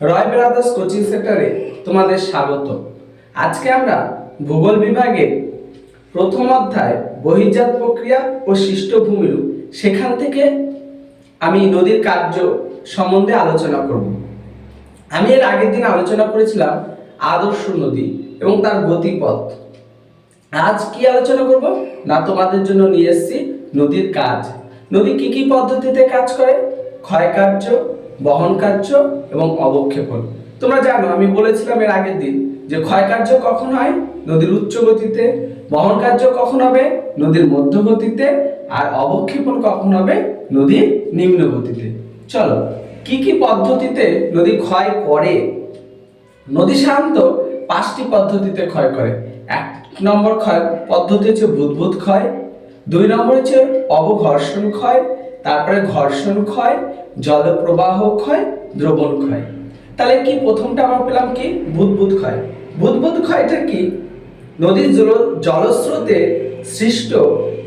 রয় brothers coaching সেন্টারে তোমাদের স্বাগত। আজকে আমরা ভূগোল বিভাগের প্রথম অধ্যায়, বহির্জাত প্রক্রিয়া ও সৃষ্ট ভূমিরূপ সেখান থেকে আমি নদীর কার্য সম্বন্ধে আলোচনা করব। আমি এর আগের দিন আলোচনা করেছিলাম আদর্শ নদী এবং তার গতিপথ। আজ কি আলোচনা করব? না, তোমাদের জন্য নিয়ে এসেছি নদীর কাজ। নদী কি কি পদ্ধতিতে কাজ করে? ক্ষয় কার্য বহন কার্য এবং অবক্ষেপণ। তোমরা জানো, আমি বলেছিলাম এর আগের দিন যে ক্ষয় কার্য কখন হয়? নদীর উচ্চ গতিতে। বহন কার্য কখন হবে? নদীর মধ্য গতিতে। আর অবক্ষেপণ কখন হবে? নদীর নিম্ন গতিতে। চলো, কি কি পদ্ধতিতে নদী ক্ষয় করে? নদী সাধারণত পাঁচটি পদ্ধতিতে ক্ষয় করে। এক নম্বর ক্ষয় পদ্ধতি হচ্ছে বুদবুদ ক্ষয়, দুই নম্বর হচ্ছে অবঘর্ষণ ক্ষয় তারপরে ঘর্ষণ ক্ষয়, জলপ্রবাহ ক্ষয়, দ্রবণ ক্ষয়। তাহলে কি প্রথমটা আমরা পেলাম কি? বুদবুদ ক্ষয়। বুদবুদ ক্ষয়টা কি? নদীর জল, জলস্রোতে সৃষ্ট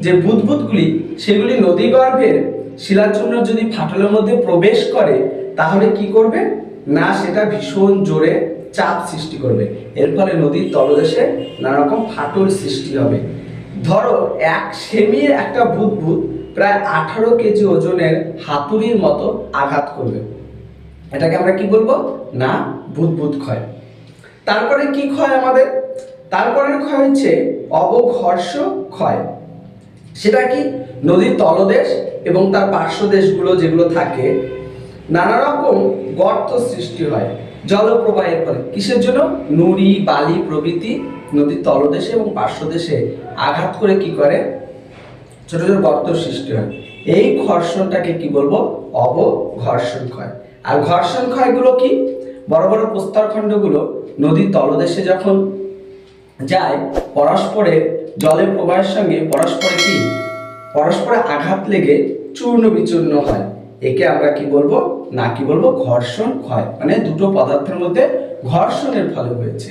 যে বুদবুদগুলি, সেগুলি নদীগর্ভের শিলাচূর্ণ যদি ফাটলের মধ্যে প্রবেশ করে, তাহলে কি করবে? না, সেটা ভীষণ জোরে চাপ সৃষ্টি করবে। এর ফলে নদীর তলদেশে নানা রকম ফাটল সৃষ্টি হবে। ধরো, এক সেমির একটা বুদবুদ প্রায় আঠারো কেজি ওজনের হাতুড়ির মতো আঘাত করবে। এটাকে আমরা কি বলব? না, বুদবুদ ক্ষয়। তারপরে কি ক্ষয় আমাদের? তারপরে ক্ষয় হচ্ছে অবঘর্ষ ক্ষয়। সেটা কি? নদীর তলদেশ এবং তার পার্শ্বদেশগুলো যেগুলো থাকে, নানা রকম গর্ত সৃষ্টি হয়, জলপ্রবাহের ফলে। কিসের জন্য? নুড়ি, বালি প্রভৃতি নদীর তলদেশে এবং পার্শ্বদেশে আঘাত করে কি করে? ছোট ছোট গর্ত সৃষ্টি হয়। এই ঘর্ষণটাকে কি বলব? অবঘর্ষণ ক্ষয়। আর ঘর্ষণ ক্ষয়গুলো কি? বড় বড় প্রস্তরখণ্ডগুলো নদীর তলদেশে যখন যায়, পরস্পরে জলের প্রবাহের সঙ্গে পরস্পরে কি? পরস্পরে আঘাত লেগে চূর্ণ বিচূর্ণ হয়। একে আমরা কি বলব? না, কি বলব? ঘর্ষণ ক্ষয়। মানে দুটো পদার্থের মধ্যে ঘর্ষণের ফলে হয়েছে।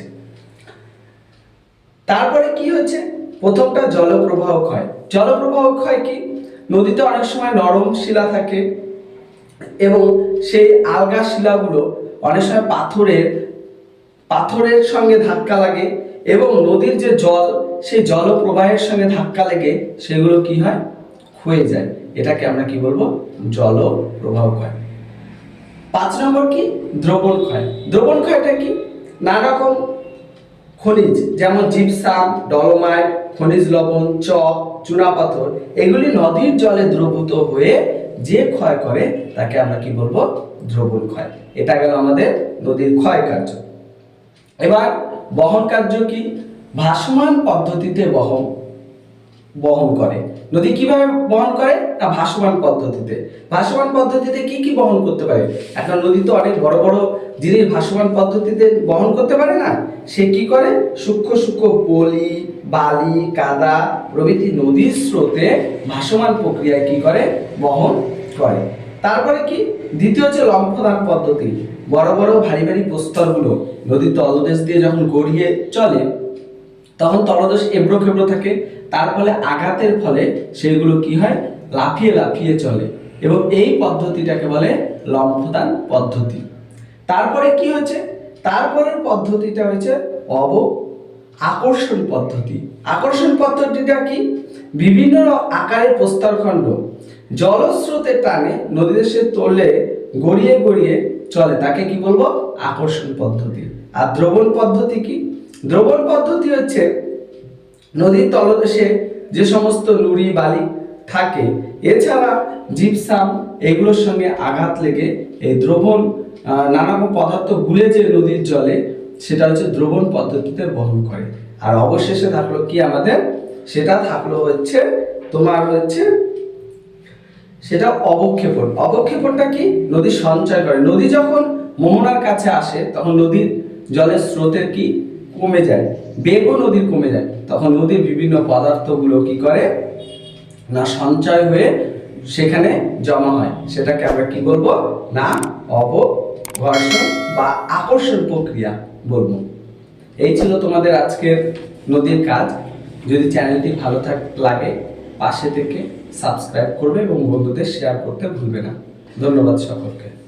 তারপরে কি হচ্ছে প্রথমটা জলপ্রবাহ ক্ষয় জলপ্রবাহ ক্ষয় কি? নদীতে অনেক সময় নরম শিলা থাকে এবং সেই আলগা শিলাগুলো অনেক সময় পাথরের পাথরের সঙ্গে ধাক্কা লাগে এবং নদীর যে জল, সেই জলপ্রবাহের সঙ্গে ধাক্কা লেগে সেগুলো কি হয়? ক্ষয়ে যায়। এটাকে আমরা কি বলব? জল প্রবাহ ক্ষয় পাঁচ নম্বর কি? দ্রবণ ক্ষয়। দ্রবণ ক্ষয়টা কি? নানা রকম খনিজ, যেমন জিপসাম ডলোমাইট খনিজ লবণ চক চুনাপাথর এগুলি নদীর জলে দ্রবীভূত হয়ে যে ক্ষয় করে, তাকে আমরা কি বলব? দ্রবণ ক্ষয়। এটা গেল আমাদের নদীর ক্ষয় কার্য। এবার বহন কার্য কি? ভাসমান পদ্ধতিতে বহন বহন করে। নদী কীভাবে বহন করে? না ভাসমান পদ্ধতিতে। ভাসমান পদ্ধতিতে কি কি বহন করতে পারে? এখন নদী তো অনেক বড় বড় জিনিস ভাসমান পদ্ধতিতে বহন করতে পারে না? সে কি করে? সূক্ষ্ম সূক্ষ্ম পলি, বালি, কাদা প্রভৃতি নদীর স্রোতে ভাসমান প্রক্রিয়ায় কি করে? বহন করে। তারপরে কি? দ্বিতীয় হচ্ছে লম্ফদান পদ্ধতি। বড় বড় ভারী ভারী প্রস্তরগুলো নদীর তলদেশ দিয়ে যখন গড়িয়ে চলে তখন তলদেশ এবড়ো খেবড়ো থাকে। তার ফলে আঘাতের ফলে সেগুলো কি হয়? লাফিয়ে লাফিয়ে চলে। এবং এই পদ্ধতিটাকে বলে লম্ফদান পদ্ধতি। তারপরে কি হচ্ছে তারপরের পদ্ধতিটা হয়েছে অব আকর্ষণ পদ্ধতি। আকর্ষণ পদ্ধতিটা কি? বিভিন্ন আকারের প্রস্তরখণ্ড। জলস্রোতের টানে নদীদেশে তোলে গড়িয়ে গড়িয়ে চলে। তাকে কি বলব? আকর্ষণ পদ্ধতি। আর দ্রবণ পদ্ধতি কি? দ্রবণ পদ্ধতি হচ্ছে নদীর তলদেশে যে সমস্ত নুড়ি বালি থাকে এছাড়া জিপসাম এগুলোর সঙ্গে আঘাত লেগে এই দ্রবণ আহ, নানা রকম পদার্থ গুলে যে নদীর জলে সেটা হচ্ছে দ্রবণ পদ্ধতিতে বহন করে। আর অবশেষে থাকল কি আমাদের? সেটা থাকল হচ্ছে তোমার হচ্ছে সেটা অবক্ষেপণ। অবক্ষেপণটা কি? নদী সঞ্চয় করে। নদী যখন মোহনার কাছে আসে তখন নদীর জলের স্রোতের কি? কমে যায়, বেগও নদীর কমে যায়, তখন নদীর বিভিন্ন পদার্থগুলো কি করে? না সঞ্চয় হয়ে সেখানে জমা হয়। সেটাকে আমরা কি বলব? না অবঘর্ষণ বা আকর্ষণ প্রক্রিয়া বলব। এই ছিল তোমাদের আজকের নদীর কাজ। যদি চ্যানেলটি ভালো থাক, লাগে, পাশে থেকে সাবস্ক্রাইব করবে এবং বন্ধুদের শেয়ার করতে ভুলবে না। ধন্যবাদ সকলকে।